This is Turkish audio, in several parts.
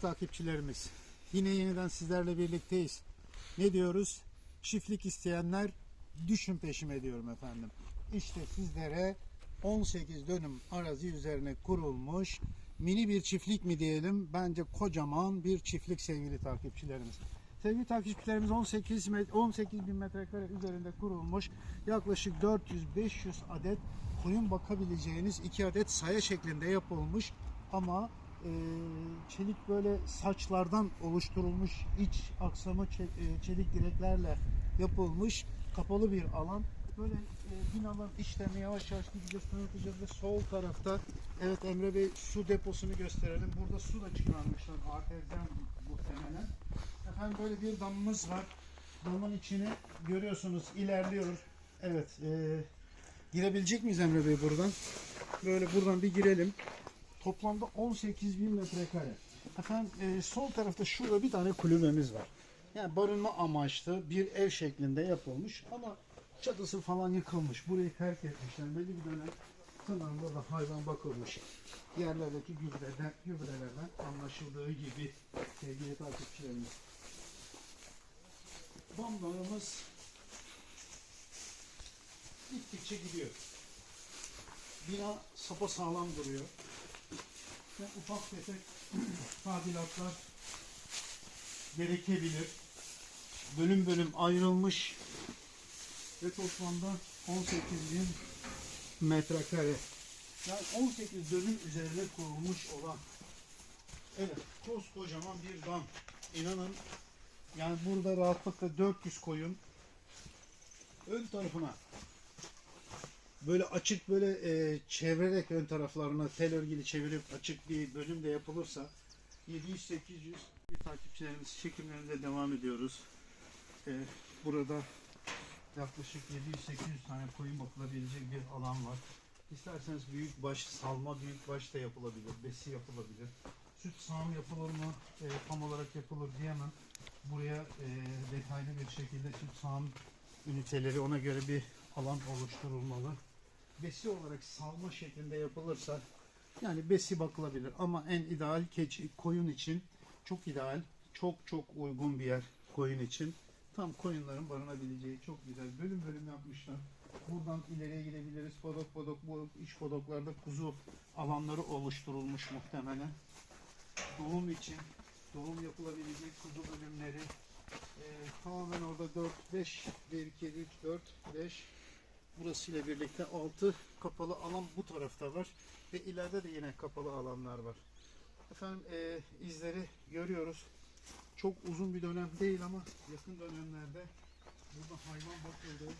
takipçilerimiz. Yine yeniden sizlerle birlikteyiz. Ne diyoruz? Çiftlik isteyenler düşün peşime diyorum efendim. İşte sizlere 18 dönüm arazi üzerine kurulmuş mini bir çiftlik mi diyelim? Bence kocaman bir çiftlik sevgili takipçilerimiz. Sevgili takipçilerimiz 18 met- 18 bin metrekare üzerinde kurulmuş yaklaşık 400-500 adet koyun bakabileceğiniz iki adet saya şeklinde yapılmış ama çelik böyle saçlardan oluşturulmuş iç aksamı e, çelik direklerle yapılmış kapalı bir alan. Böyle e, binaların işlerini yavaş yavaş gideceğiz, tanıtacağız ve sol tarafta evet Emre Bey su deposunu gösterelim. Burada su da çıkarmışlar artezyen muhtemelen. Efendim böyle bir damımız var. Damın içini görüyorsunuz ilerliyor. Evet e, girebilecek miyiz Emre Bey buradan? Böyle buradan bir girelim. Toplamda 18 bin metrekare. Efendim e, sol tarafta şurada bir tane kulübemiz var. Yani barınma amaçlı bir ev şeklinde yapılmış ama çatısı falan yıkılmış. Burayı terk etmişler. Belli bir dönem Pınar'da da hayvan bakılmış. Yerlerdeki gübreden, gübrelerden anlaşıldığı gibi sevgili takipçilerimiz. Bambalarımız gittikçe gidiyor. Bina sapa sağlam duruyor. Ve ufak tefek tadilatlar gerekebilir. Bölüm bölüm ayrılmış ve toplamda 18 bin metrekare. Yani 18 dönüm üzerine kurulmuş olan evet koskocaman bir dam. İnanın yani burada rahatlıkla 400 koyun ön tarafına böyle açık böyle e, çevirerek ön taraflarına tel örgülü çevirip açık bir bölüm de yapılırsa 700-800 bir takipçilerimiz çekimlerinde devam ediyoruz. E, burada yaklaşık 700-800 tane koyun bakılabilecek bir alan var. İsterseniz büyük baş, salma büyük baş da yapılabilir, besi yapılabilir. Süt sağım yapılır mı, e, tam olarak yapılır diyemem. Buraya e, detaylı bir şekilde süt sağım üniteleri ona göre bir alan oluşturulmalı. Besi olarak salma şeklinde yapılırsa yani besi bakılabilir ama en ideal keçi koyun için çok ideal, çok çok uygun bir yer koyun için. Tam koyunların barınabileceği çok güzel bölüm bölüm yapmışlar. Buradan ileriye gidebiliriz. Podok podok bu iç podoklarda kuzu alanları oluşturulmuş muhtemelen. Doğum için doğum yapılabilecek kuzu bölümleri ee, tamamen orada 4 5 1 2 3 4 5 burası ile birlikte 6 kapalı alan bu tarafta var ve ileride de yine kapalı alanlar var. Efendim e, izleri görüyoruz. Çok uzun bir dönem değil ama yakın dönemlerde burada hayvan bakıldı.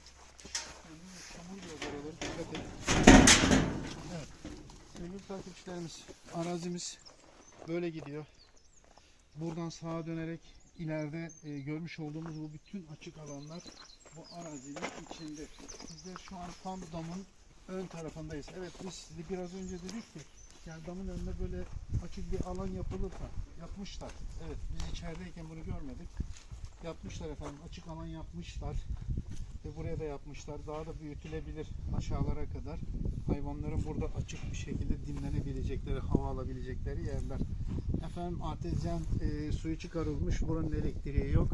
Yani çamur yollar olur. Dikkat edin. Evet. Sevgili takipçilerimiz arazimiz böyle gidiyor. Buradan sağa dönerek ileride e, görmüş olduğumuz bu bütün açık alanlar bu arazinin içinde. Bizler şu an tam damın ön tarafındayız. Evet biz biraz önce dedik ki yani damın önünde böyle açık bir alan yapılırsa yapmışlar. Evet biz içerideyken bunu görmedik. Yapmışlar efendim açık alan yapmışlar. Ve buraya da yapmışlar. Daha da büyütülebilir aşağılara kadar. Hayvanların burada açık bir şekilde dinlenebilecekleri, hava alabilecekleri yerler. Efendim artezyen e, suyu çıkarılmış. Buranın elektriği yok.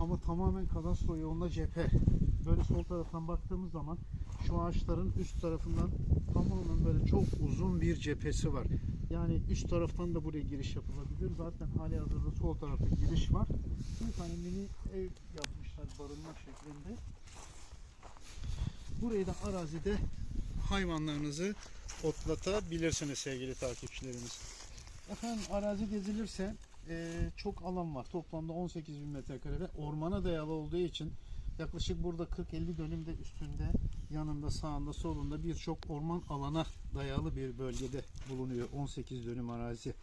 Ama tamamen kadastro yolunda cephe. Böyle sol taraftan baktığımız zaman şu ağaçların üst tarafından tamamen böyle çok uzun bir cephesi var. Yani üst taraftan da buraya giriş yapılabilir. Zaten hali hazırda sol tarafta giriş var. Bir tane mini ev yapmışlar barınma şeklinde. Burayı da arazide hayvanlarınızı otlatabilirsiniz sevgili takipçilerimiz. Efendim arazi gezilirse e, çok alan var. Toplamda 18 bin metrekare ve ormana dayalı olduğu için yaklaşık burada 40-50 dönümde üstünde yanında sağında solunda birçok orman alana dayalı bir bölgede bulunuyor 18 dönüm arazi.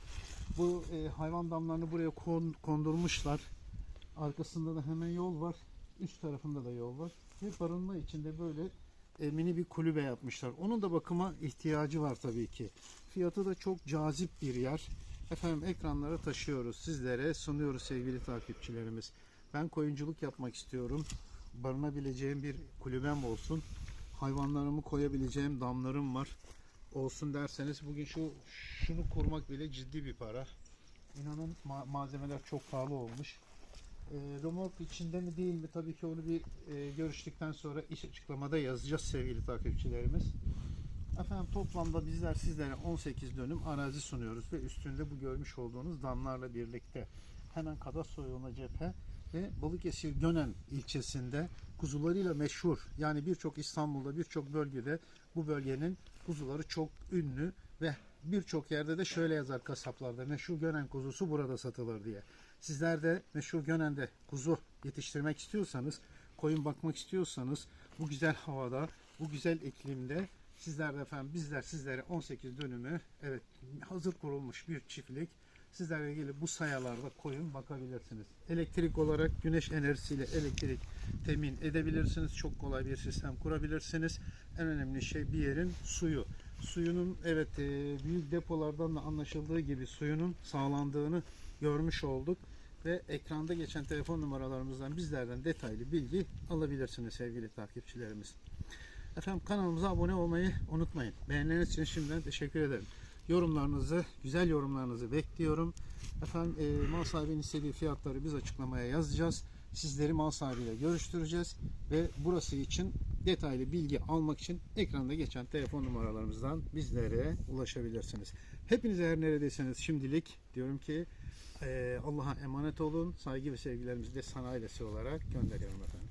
Bu e, hayvan damlarını buraya kon- kondurmuşlar. Arkasında da hemen yol var. Üst tarafında da yol var. Ve barınma içinde böyle e, mini bir kulübe yapmışlar. Onun da bakıma ihtiyacı var tabii ki. Fiyatı da çok cazip bir yer. Efendim ekranlara taşıyoruz. Sizlere sunuyoruz sevgili takipçilerimiz. Ben koyunculuk yapmak istiyorum. Barınabileceğim bir kulübem olsun. Hayvanlarımı koyabileceğim damlarım var. Olsun derseniz bugün şu şunu kurmak bile ciddi bir para. İnanın ma- malzemeler çok pahalı olmuş. E, remork içinde mi değil mi tabii ki onu bir e, görüştükten sonra iş açıklamada yazacağız sevgili takipçilerimiz. Efendim toplamda bizler sizlere 18 dönüm arazi sunuyoruz ve üstünde bu görmüş olduğunuz damlarla birlikte hemen kadastro yoluna cephe ve Balıkesir Gönen ilçesinde kuzularıyla meşhur yani birçok İstanbul'da birçok bölgede bu bölgenin kuzuları çok ünlü ve birçok yerde de şöyle yazar kasaplarda meşhur Gönen kuzusu burada satılır diye. Sizler de meşhur Gönen'de kuzu yetiştirmek istiyorsanız, koyun bakmak istiyorsanız bu güzel havada, bu güzel iklimde sizler de efendim bizler sizlere 18 dönümü evet hazır kurulmuş bir çiftlik sizlerle ilgili bu sayalarda koyun bakabilirsiniz. Elektrik olarak güneş enerjisiyle elektrik temin edebilirsiniz. Çok kolay bir sistem kurabilirsiniz. En önemli şey bir yerin suyu. Suyunun evet e, büyük depolardan da anlaşıldığı gibi suyunun sağlandığını görmüş olduk ve ekranda geçen telefon numaralarımızdan bizlerden detaylı bilgi alabilirsiniz sevgili takipçilerimiz. Efendim kanalımıza abone olmayı unutmayın. Beğenleriniz için şimdiden teşekkür ederim. Yorumlarınızı, güzel yorumlarınızı bekliyorum. Efendim e, mal sahibinin istediği fiyatları biz açıklamaya yazacağız. Sizleri mal sahibiyle görüştüreceğiz ve burası için detaylı bilgi almak için ekranda geçen telefon numaralarımızdan bizlere ulaşabilirsiniz. Hepinize her neredeyseniz şimdilik diyorum ki e, Allah'a emanet olun. Saygı ve sevgilerimizi de sana ailesi olarak gönderiyorum efendim.